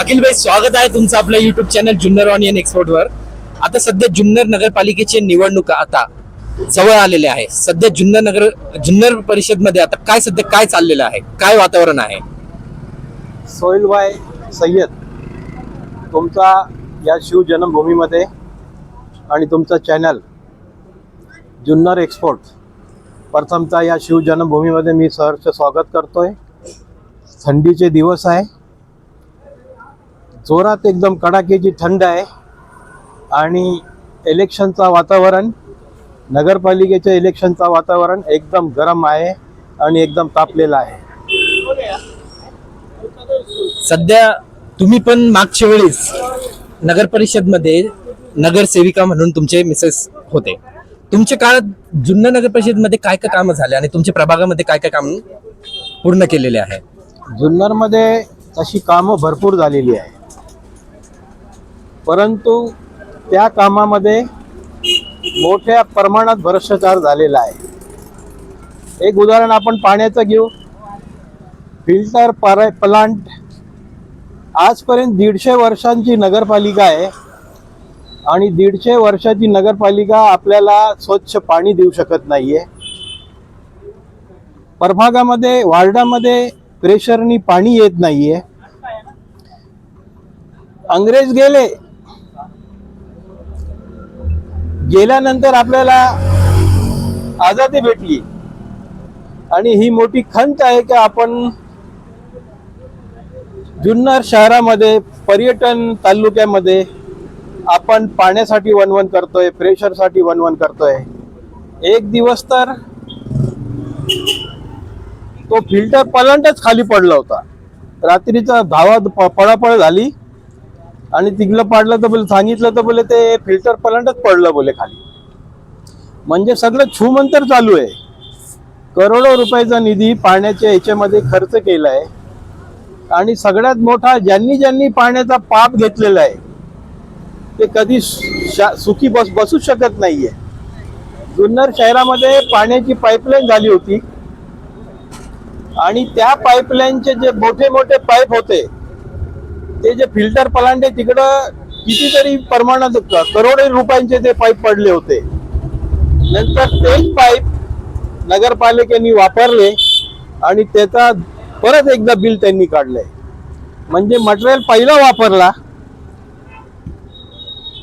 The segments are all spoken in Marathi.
अखिल भाई स्वागत आहे तुमचं आपल्या YouTube channel Junnar onion export वर. आता सध्या जुन्नर नगरपालिकेची निवडणूक आता जवळ आलेले आहे. सध्या जुन्नर नगर जुन्नर परिषदमध्ये आता काय सध्या काय चाललेलं आहे? काय वातावरण आहे? सोहेलभाई सय्यद तुमचा या शिव जन्मभूमीमध्ये आणि तुमचं चॅनल जुन्नर एक्सपोर्ट प्रथमतः या शिव जन्मभूमीमध्ये मी सहर्ष स्वागत करतोय. थंडीचे दिवस आहे. जोरात एकदम कडाक्याची थंड आहे. आणि इलेक्शनचा वातावरण नगरपालिकेच्या इलेक्शनचा वातावरण एकदम गरम आहे आणि एकदम तापलेलं आहे. सध्या तुम्ही पण मागच्या वेळेस नगर परिषदमध्ये नगरसेविका म्हणून तुमचे मिसेस होते. तुमच्या काळात जुन्नर नगर परिषदमध्ये काय काय कामं झाले आणि तुमच्या प्रभागामध्ये काय काय काम पूर्ण केलेले आहे? जुन्नरमध्ये तशी कामं भरपूर झालेली आहे. परंतु त्या कामामध्ये मोठ्या प्रमाणात भ्रष्टाचार झालेला आहे. एक उदाहरण आपण पाण्याचं घेऊ. फिल्टर पर प्लांट आजपर्यंत दीडशे वर्षांची नगरपालिका आहे आणि दीडशे वर्षाची नगरपालिका आपल्याला स्वच्छ पाणी देऊ शकत नाहीये. प्रभागामध्ये वार्डामध्ये प्रेशरनी पाणी येत नाहीये. अंग्रेज गेले गेल्यानंतर आपल्याला आझादी भेटली. आणि ही मोठी खंत आहे की आपण जुन्नर शहरामध्ये पर्यटन तालुक्यामध्ये आपण पाण्यासाठी वनवन करतोय प्रेशरसाठी वनवन करतोय. एक दिवस तर तो फिल्टर पलंटच खाली पडला होता. रात्रीचा धावा प- पळापळ झाली. आणि तिकडलं पाडलं तर बोले सांगितलं तर बोले ते फिल्टर पलंटच पडलं बोले खाली. म्हणजे सगळं छूमंतर चालू आहे. करोडो रुपयाचा निधी पाण्याच्या याच्यामध्ये खर्च केला आहे आणि सगळ्यात मोठा ज्यांनी ज्यांनी पाण्याचा पाप घेतलेला आहे ते कधी शा- सुखी बस बसूच शकत नाहीये. जुन्नर शहरामध्ये पाण्याची पाईपलाईन झाली होती. आणि त्या पाईपलाईनचे जे मोठे मोठे पाईप होते ते जे फिल्टर प्लांट आहे तिकडं कितीतरी प्रमाणात क- करोडो रुपयांचे ते पाईप पडले होते. नंतर तेच पाईप नगरपालिकेने वापरले आणि त्याचा परत एकदा बिल त्यांनी काढलंय. म्हणजे मटेरियल पहिला वापरला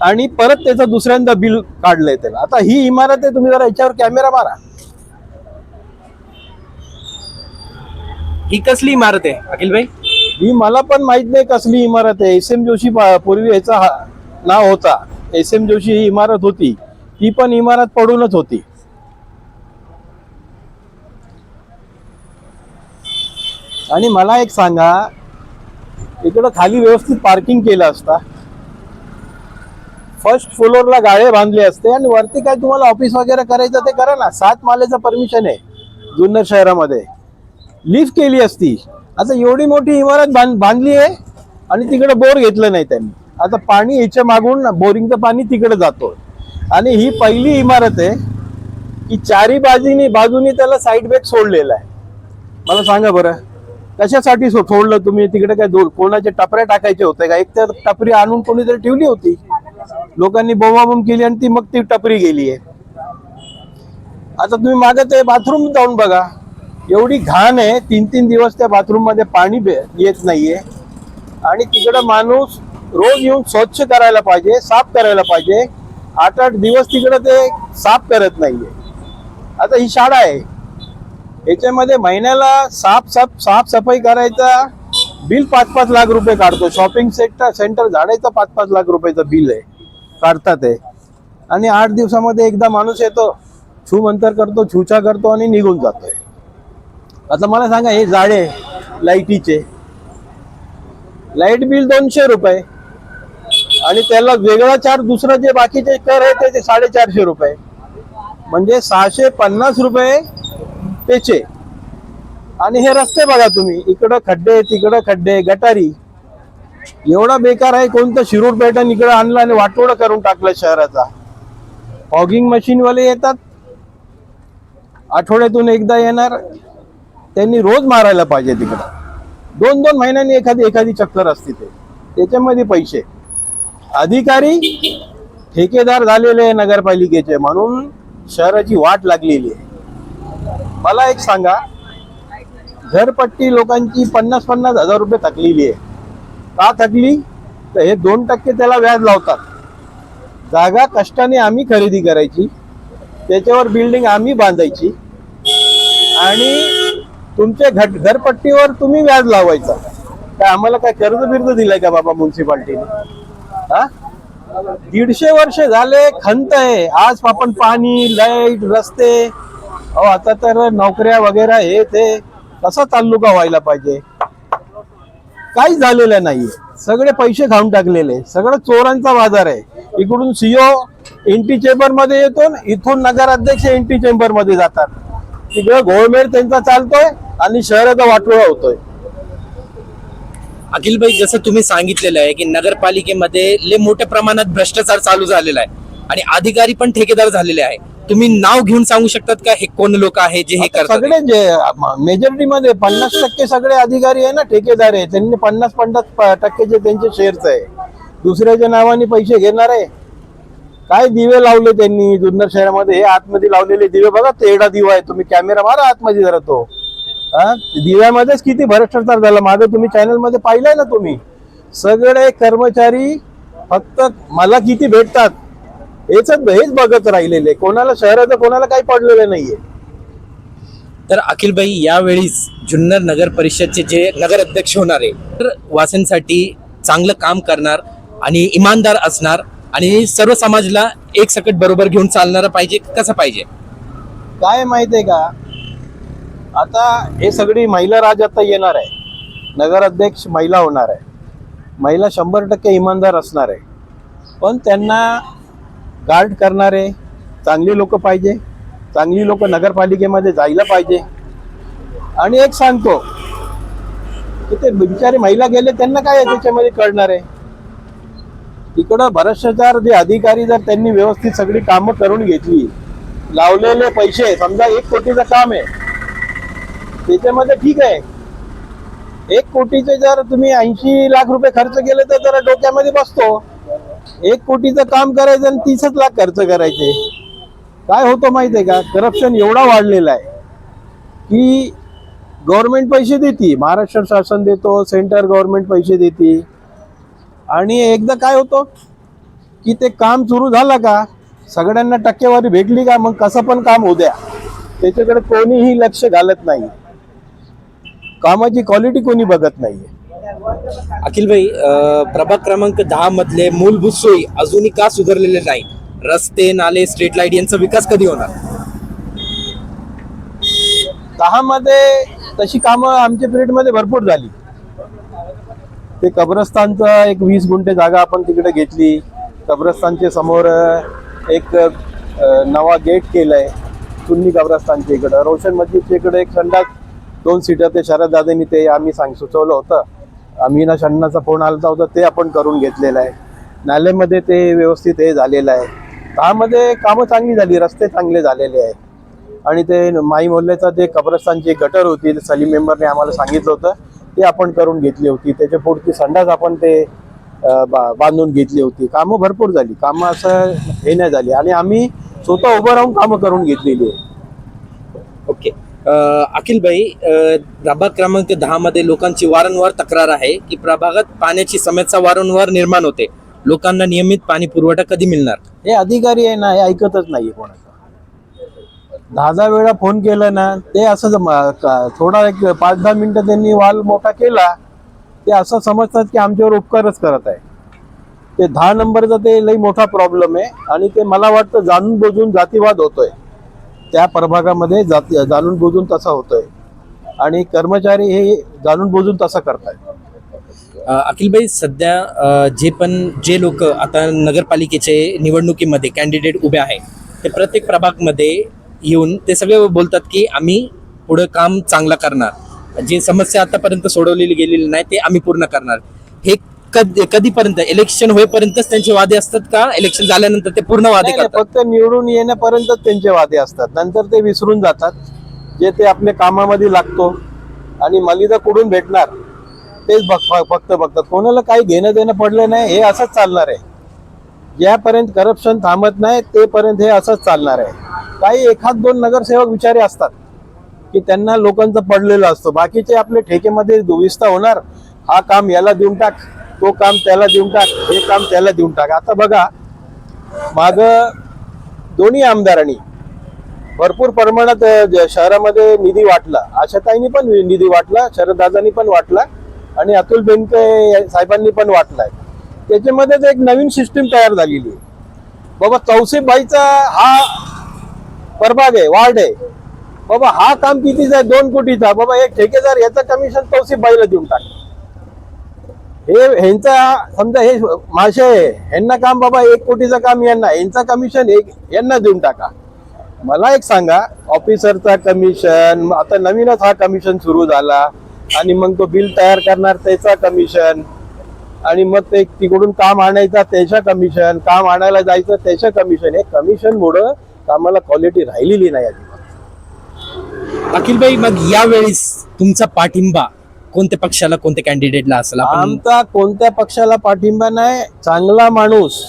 आणि परत त्याचं दुसऱ्यांदा बिल काढलंय त्याला. आता ही इमारत आहे तुम्ही जरा याच्यावर कॅमेरा मारा. ही कसली इमारत आहे अखिल भाई ही मला पण माहीत नाही कसली इमारत आहे. एस एम जोशी पूर्वी ह्याचा नाव होता. एस एम जोशी ही इमारत होती. ती पण इमारत पडूनच होती. आणि मला एक सांगा इकडं खाली व्यवस्थित पार्किंग केलं असता. फर्स्ट फ्लोअरला गाळे बांधले असते आणि वरती काय तुम्हाला ऑफिस वगैरे करायचं ते करा ना. सात मालेचं परमिशन आहे जुन्नर शहरामध्ये. लिफ्ट केली असती. आता एवढी मोठी इमारत बांध बांधली आहे आणि तिकडे बोर घेतलं नाही त्यांनी. आता पाणी याच्या मागून बोरिंगचं पाणी तिकडे जातो आणि ही पहिली इमारत आहे की चारी बाजूनी बाजूनी त्याला साईड बॅक सोडलेला आहे. मला सांगा बरं कशासाठी सो- सोडलं तुम्ही? तिकडे काय दो कोणाचे टपऱ्या टाकायचे होते का? एक तर टपरी आणून कोणीतरी ठेवली होती. लोकांनी बोमाबोम केली आणि ती मग ती टपरी गेली आहे. आता तुम्ही मागत ते बाथरूम जाऊन बघा. एवढी घाण आहे तीन तीन दिवस त्या बाथरूममध्ये पाणी बे- येत नाहीये. आणि तिकडं माणूस रोज येऊन स्वच्छ करायला पाहिजे साफ करायला पाहिजे. आठ आठ दिवस तिकडं ते साफ करत नाहीये. आता ही शाळा आहे. याच्यामध्ये महिन्याला साफ साफ साफसफाई करायचा बिल पाच पाच लाख रुपये काढतो. शॉपिंग सेक्टर सेंटर झाडायचं पाच पाच लाख रुपयाचं बिल आहे. काढतात आहे आणि आठ दिवसामध्ये एकदा माणूस येतो छू मंतर करतो छूछा करतो आणि निघून जातोय. आता मला सांगा हे जाळे लाईटीचे. लाइट बिल दोनशे रुपये. आणि त्याला वेगळा चार्ज दुसरं जे बाकीचे कर आहे ते- ते साडेचारशे रुपये. म्हणजे सहाशे पन्नास रुपये त्याचे. आणि हे रस्ते बघा तुम्ही इकडं खड्डे तिकडं खड्डे गटारी. एवढा बेकार आहे कोणतं शिरूर पॅटर्न इकडं आणलं आणि वाटोडं करून टाकलं शहराचा. फॉगिंग मशीनवाले येतात. आठवड्यातून एकदा येणार. त्यांनी रोज मारायला पाहिजे तिकडं. दोन दोन महिन्यांनी एखादी एखादी चक्कर असते ते. त्याच्यामध्ये पैसे. अधिकारी ठेकेदार झालेले आहे नगरपालिकेचे म्हणून शहराची वाट लागलेली आहे. मला एक सांगा घरपट्टी लोकांची पन्नास पन्नास हजार रुपये थकलेली आहे. का थकली? तर हे दोन टक्के त्याला व्याज लावतात. जागा कष्टाने आम्ही खरेदी करायची त्याच्यावर बिल्डिंग आम्ही बांधायची आणि तुमच्या घट घरपट्टीवर तुम्ही व्याज लावायचा. काय आम्हाला काय कर्ज बिर्ज दिलंय का बाबा म्युन्सिपाल्टीने हा? दीडशे वर्ष झाले खंत आहे. आज आपण पाणी लाइट रस्ते अहो आता तर नोकऱ्या वगैरे हे ते कसा तालुका व्हायला पाहिजे? काहीच झालेलं नाही सगळे पैसे खाऊन टाकलेले. सगळं चोरांचा बाजार आहे. इकडून सीओ एनटी चेंबरमध्ये येतो इथून नगराध्यक्ष एनटी चेंबरमध्ये जातात. तिकडे घोळमेळ त्यांचा चालतोय. आणि शहराचा वाटोळा होतोय. अखिलभाई जसं तुम्ही सांगितलेलं आहे की नगरपालिकेमध्ये लय मोठ्या प्रमाणात भ्रष्टाचार चालू झालेला आहे आणि अधिकारी पण ठेकेदार झालेले आहे. तुम्ही नाव घेऊन सांगू शकतात का? हे कोण लोक आहे जे हे करतात? सगळे जे मेजॉरिटी मध्ये पन्नास टक्के सगळे अधिकारी आहे ना ठेकेदार आहे. त्यांनी पन्नास पन्नास टक्केचे त्यांचे शेअर्स आहे. दुसऱ्याच्या नावाने पैसे घेणार आहे. काय दिवे लावले त्यांनी जुन्नर शहरामध्ये? हे आतमध्ये लावलेले दिवे बघा तेवढा दिवा आहे. तुम्ही कॅमेरा मारा आतमध्ये जरा तो. दिव्यामध्येच किती भ्रष्टाचार झाला? माझं तुम्ही चॅनलमध्ये पाहिलंय ना तुम्ही. सगळे कर्मचारी फक्त मला किती भेटतात? हेच हेच बघत राहिलेले. कोणाला शहराचं कोणाला काही पडलेलं नाहीये. तर अखिलभाई यावेळीस जुन्नर नगर परिषदचे जे नगर अध्यक्ष होणार आहे तर वासिंसाठी चांगलं काम करणार आणि इमानदार असणार आणि सर्व समाजाला एक सकट बरोबर घेऊन चालणारा पाहिजे कसं पाहिजे? काय माहितीये का? आता हे सगळी महिला राज आता येणार आहे. नगराध्यक्ष महिला होणार आहे. महिला शंभर टक्के इमानदार असणार आहे. पण त्यांना गार्ड करणारे चांगली लोक पाहिजे. चांगली लोक नगरपालिकेमध्ये जायला पाहिजे. आणि एक सांगतो की ते बिचारे महिला गेले त्यांना काय आहे त्याच्यामध्ये कळणार आहे? तिकडं भ्रष्टाचार जे अधिकारी जर त्यांनी व्यवस्थित सगळी कामं करून घेतली लावलेले पैसे समजा एक कोटीचं काम आहे त्याच्यामध्ये ठीक आहे. एक कोटीचे जर तुम्ही ऐंशी लाख रुपये खर्च केले तर जरा डोक्यामध्ये बसतो. एक कोटीचं काम करायचं आणि तीसच लाख खर्च करायचे. काय होतं माहिती आहे का? करप्शन एवढा वाढलेला आहे की गव्हर्नमेंट पैसे देते. महाराष्ट्र शासन देतो सेंटर गव्हर्नमेंट पैसे देते. आणि एकदा काय होतं? की ते काम सुरू झालं का? सगळ्यांना टक्केवारी भेटली का? मग कसं पण काम होऊ द्या. त्याच्याकडे कोणीही लक्ष घालत नाही. कामाची क्वालिटी कोणी बघत नाहीये. अखिलभाई अं, प्रभाग क्रमांक दहा मधले मूलभूत सोयी अजूनही का सुधारलेले नाही रस्ते नाले स्ट्रीट लाइट यांचा विकास कधी होणार? दहा मध्ये तशी कामं आमच्या पिरियडमध्ये भरपूर झाली. ते कब्रस्तानचं एक वीस गुंठे जागा आपण तिकडे घेतली. कब्रस्तानच्या समोर अं, एक अं, नवा गेट केलाय. सुन्नी कब्रस्तानच्या इकडं. रोशन मस्जिदच्या इकडे एक संडास दोन सीटर ते शरददादांनी ते आम्ही सांग सुचवलं होतं. मीना शण्णाचा फोन आला होता ते आपण करून घेतलेलं आहे. नाल्यामध्ये ते व्यवस्थित हे झालेलं आहे. त्यामध्ये कामं चांगली झाली रस्ते चांगले झालेले आहे. आणि ते माई मोहल्ल्याचा ते कब्रस्तानची गटर होती सलीम मेंबरने आम्हाला सांगितलं होतं ते आपण करून घेतली होती. त्याच्या पुढची संडास आपण ते बा- बांधून घेतली होती. कामं भरपूर झाली. कामं असं हे नाही झाली. आणि आम्ही स्वतः उभं राहून कामं करून घेतलेली आहे. ओके अखिलभाई प्रभाग क्रमांक दहा मध्ये लोकांची वारंवार तक्रार आहे की प्रभागात पाण्याची समस्या वारंवार निर्माण होते. लोकांना नियमित पाणी पुरवठा कधी मिळणार? हे अधिकारी आहे ना हे ऐकतच नाही कोणाचा. दहा दहा वेळा फोन केला ना ते असं थोडा एक पाच दहा मिनिटं त्यांनी वाल मोठा केला ते असं समजतात की आमच्यावर उपकारच करत आहे. ते दहा नंबरचा ते लई मोठा प्रॉब्लेम आहे आणि ते मला वाटतं जाणून बुजून जातीवाद होतोय. त्या प्रभागामध्ये जात जाणून बुजून तसा होतोय. आणि कर्मचारी हे जाणून बुजून तसं करतायत. अखिलबाई अखिलभाई सध्या जे पण जे लोक आता नगरपालिकेचे निवडणुकीमध्ये कॅन्डिडेट उभे आहे ते प्रत्येक प्रभागमध्ये येऊन ते सगळे बोलतात की आम्ही पुढं काम चांगलं करणार. जे समस्या आतापर्यंत सोडवलेली गेलेली नाही ते आम्ही पूर्ण करणार. हे कधी कधीपर्यंत? इलेक्शन होईपर्यंतच त्यांचे वादे असतात का? इलेक्शन झाल्यानंतर ते पूर्ण वादे नाही, करतात? फक्त निवडून येण्यापर्यंतच त्यांचे वादे असतात. नंतर ते विसरून जातात. जे ते आपल्या कामामध्ये लागतो आणि मलिदा कुठून भेटणार? तेच बघ फ- फक्त बघतात. कोणाला काही घेणं देणं पडलं नाही हे असंच चालणार आहे. ज्यापर्यंत करप्शन थांबत नाही तेपर्यंत हे असंच चालणार आहे. काही एखाद दोन नगरसेवक विचारे असतात की त्यांना लोकांचं पडलेलं असतं. बाकीचे आपले ठेकेमध्ये दुविस्ता होणार. हा काम याला देऊन टाक. तो काम त्याला देऊन टाक हे काम त्याला देऊन टाक. आता बघा माग दोन्ही आमदारांनी भरपूर प्रमाणात ज- शहरामध्ये निधी वाटला आशाताईंनी पण निधी वाटला शरददादांनी पण वाटला आणि अतुल बेनके साहेबांनी पण वाटलाय. त्याच्यामध्येच एक नवीन सिस्टीम तयार झालेली आहे. बाबा चौसेबाईचा हा प्रभाग आहे वार्ड आहे. बाबा हा काम कितीचा आहे? दोन कोटीचा. बाबा एक ठेकेदार याचं कमिशन तौसीबाईला देऊन टाक. हे ह्यांचा समजा हे मासे आहे ह्यांना काम बाबा एक कोटीचं काम यांना यांचा कमिशन एक यांना देऊन टाका. मला एक सांगा ऑफिसरचा कमिशन आता नवीनच हा कमिशन सुरू झाला आणि मग तो बिल तयार करणार त्याचा कमिशन आणि मग ते तिकडून काम आणायचा त्याच्या कमिशन काम आणायला जायचं त्याच्या कमिशन हे कमिशन मुळे कामाला क्वालिटी राहिलेली नाही अजिबात. अखिलभाई मग यावेळेस तुमचा पाठिंबा कोणत्या पक्षाला कोणत्या कॅन्डिडेटला असेल? आमचा कोणत्या पक्षाला पाठिंबा नाही चांगला माणूस.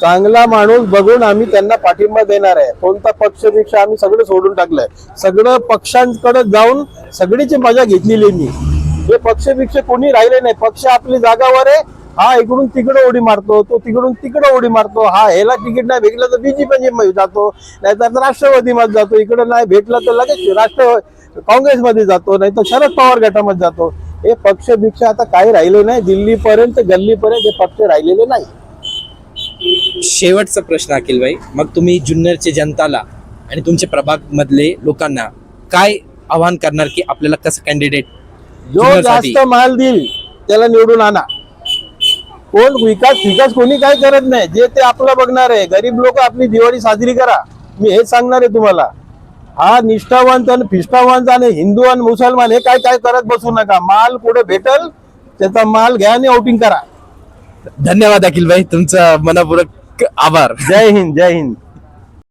चांगला माणूस बघून आम्ही त्यांना पाठिंबा देणार आहे. कोणता पक्षपेक्षा आम्ही सगळं सोडून टाकलंय. सगळं पक्षांकडे जाऊन सगळीची मजा घेतलेली मी. हे पक्षपेक्षा कोणी राहिले नाही पक्ष आपली जागावर आहे. हा इकडून तिकडे उडी मारतो तो तिकडून तिकडे उडी मारतो. हा ह्याला तिकीट नाही भेटलं तर बीजेपी जातो नाहीतर राष्ट्रवादीमध्ये जातो. इकडे नाही भेटलं तर लगेच राष्ट्र काँग्रेसमध्ये जातो नाही तर शरद पवार गटामध्ये जातो. हे पक्ष भिक्ष आता काही राहिले नाही. दिल्लीपर्यंत गल्लीपर्यंत हे पक्ष राहिलेले नाही. शेवटचा प्रश्न अखिलभाई मग तुम्ही जुन्नरच्या जनताला आणि तुमच्या प्रभाग मधले लोकांना काय आवाहन करणार की आपल्याला कसं कॅन्डिडेट जो. जास्त माल देईल त्याला निवडून आणा. कोण विकास विकास कोणी काय करत नाही. जे ते आपलं बघणार आहे. गरीब लोक आपली दिवाळी साजरी करा. मी हेच सांगणार आहे तुम्हाला. हा निष्ठावंत आणि फिष्ठावंत आणि हिंदू आणि मुसलमान हे काय काय करत बसू नका. माल कुठे भेटल त्याचा माल घ्या आणि आउटिंग करा. धन्यवाद अखिलभाई तुमचा मनपूर्वक आभार. जय हिंद जय हिंद.